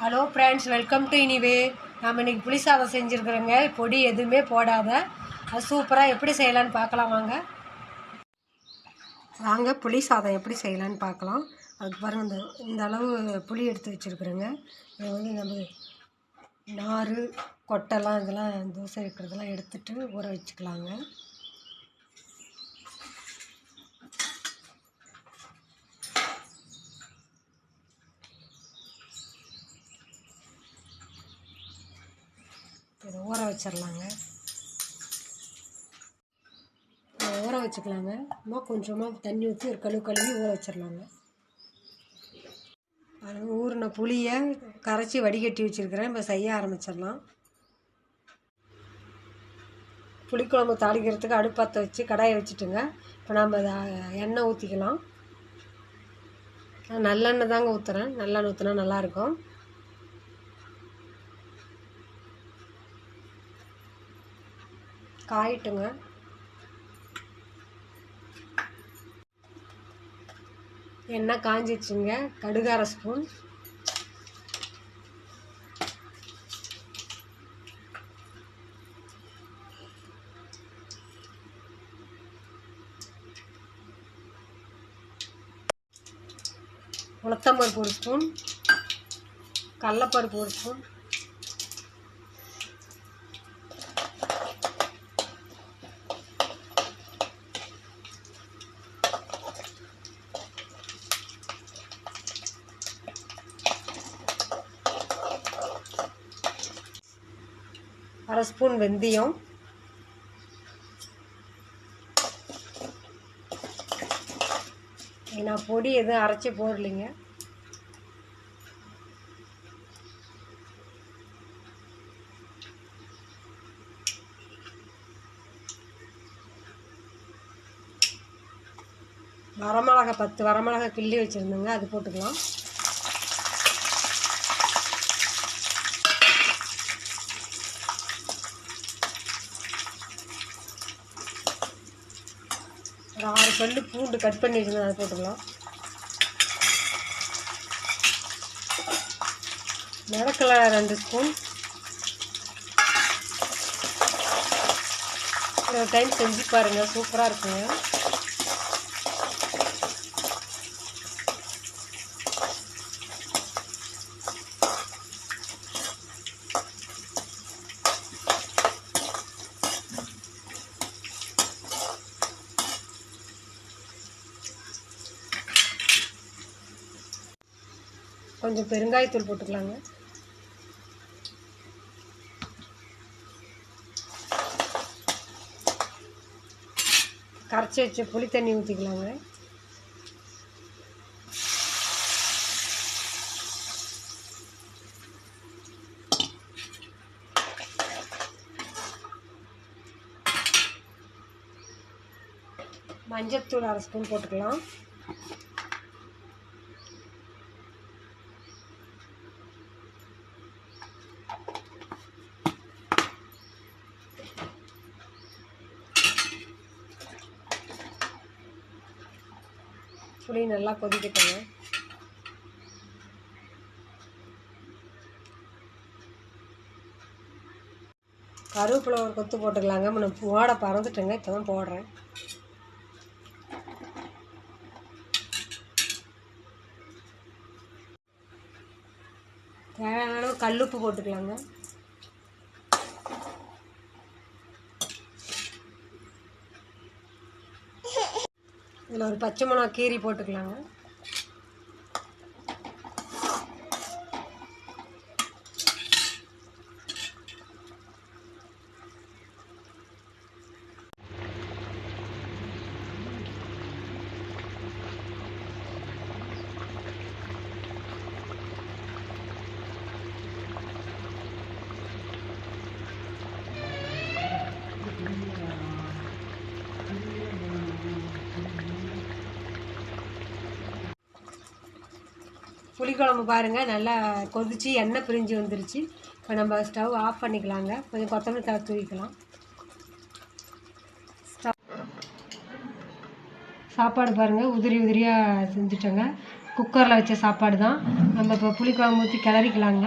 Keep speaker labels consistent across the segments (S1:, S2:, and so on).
S1: Hello friends welcome to இனிவே நம்ம இன்னைக்கு புளி சாதம் செஞ்சுருக்குறோங்க. பொடி எதுவுமே போடாத. அது சூப்பராக எப்படி செய்யலான்னு பார்க்கலாம் வாங்க. வாங்க புளி சாதம் எப்படி செய்யலான்னு பார்க்கலாம். அதுக்கு பாருங்க இந்த இந்த அளவு புளி எடுத்து வச்சுருக்குறோங்க. இதை வந்து நம்ம நார் கொட்டைலாம் இதெல்லாம் தோசை வைக்கிறதெல்லாம் எடுத்துகிட்டு ஊற வச்சுக்கலாங்க இதை ஊற வச்சிடலாங்க ஊற வச்சுக்கலாங்க. அம்மா கொஞ்சமாக தண்ணி ஊற்றி ஒரு கழுவு கழுவி ஊற வச்சிடலாங்க அது ஊறின புளியை கரைச்சி வடிகட்டி வச்சுருக்கிறேன். இப்போ செய்ய ஆரம்பிச்சிடலாம். புளிக்குழம்பு தாளிக்கிறதுக்கு அடுப்பத்தை வச்சு கடாயை வச்சுட்டுங்க. இப்போ நம்ம எண்ணெய் ஊற்றிக்கலாம் நான் நல்லெண்ணெய் தாங்க ஊற்றுறேன் நல்லெண்ணெய் ஊற்றினா நல்லாயிருக்கும் காயட்டுங்க. எண்ணெய் காஞ்சிச்சுங்க. கடுகு அரை ஸ்பூன். உளுத்தம்பருப்பு ஒரு ஸ்பூன். கடலப்பருப்பு ஒரு ஸ்பூன். அரை ஸ்பூன் வெந்தயம். நான் பொடி எதுவும் அரைச்சி போடலைங்க. வரமிளகா பத்து வரமிளகா கிள்ளி வச்சுருந்தேங்க அது போட்டுக்கலாம். ஒரு ஆறு பல்லு பூண்டு கட் பண்ணி வச்சுருந்தேன் அதை போட்டுக்கலாம். மிளக்கலை ரெண்டு ஸ்பூன். ஒரு டைம் செஞ்சு பாருங்கள் சூப்பராக இருக்குங்க. கொஞ்சம் பெருங்காயத்தூள் போட்டுக்கலாங்க. கரைச்சி வச்ச புளி தண்ணி ஊற்றிக்கலாங்க மஞ்சத்தூள் அரை ஸ்பூன் போட்டுக்கலாம். புளி நல்லா கொதிக்கட்டுங்க. கருவேப்பிலை ஒரு கொத்து போட்டுக்கலாங்க. நான் போட பறந்துட்டேங்க இப்போ தான் போடுறேன். தேவையான அளவு கல்லுப்பு போட்டுக்கலாங்க. இதில் ஒரு பச்சை மிளகா கீரி போட்டுக்கலாங்க. புளிக்குழம்பு பாருங்கள் நல்லா கொதிச்சு எண்ணெய் பிரிஞ்சு வந்துருச்சு. இப்போ நம்ம ஸ்டவ் ஆஃப் பண்ணிக்கலாங்க. கொஞ்சம் கொத்தமல்லி தலை தூவிக்கலாம். சாப்பாடு பாருங்கள் உதிரி உதிரியாக செஞ்சுட்டோங்க. குக்கரில் வச்ச சாப்பாடு தான் நம்ம இப்போ புளிக்குழம்பு ஊற்றி கிளறிக்கலாங்க.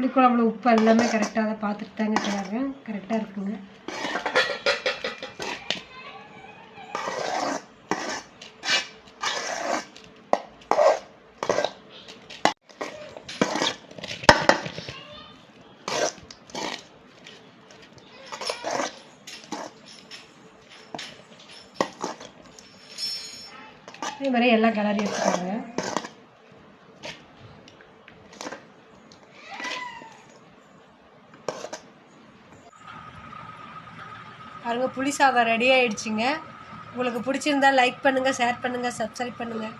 S1: புளிக்குழம்புல உப்பு எல்லாமே கரெக்டாக அதை பார்த்துட்டு தாங்க கிளறேன். கரெக்டாக இருக்குங்க. இதே மாதிரி எல்லாம் கிளறி எடுத்துக்காங்க. பாருங்கள் புளி சாதம் ரெடி ஆகிடுச்சிங்க உங்களுக்கு பிடிச்சிருந்தா லைக் பண்ணுங்கள் ஷேர் பண்ணுங்கள் சப்ஸ்கிரைப் பண்ணுங்கள்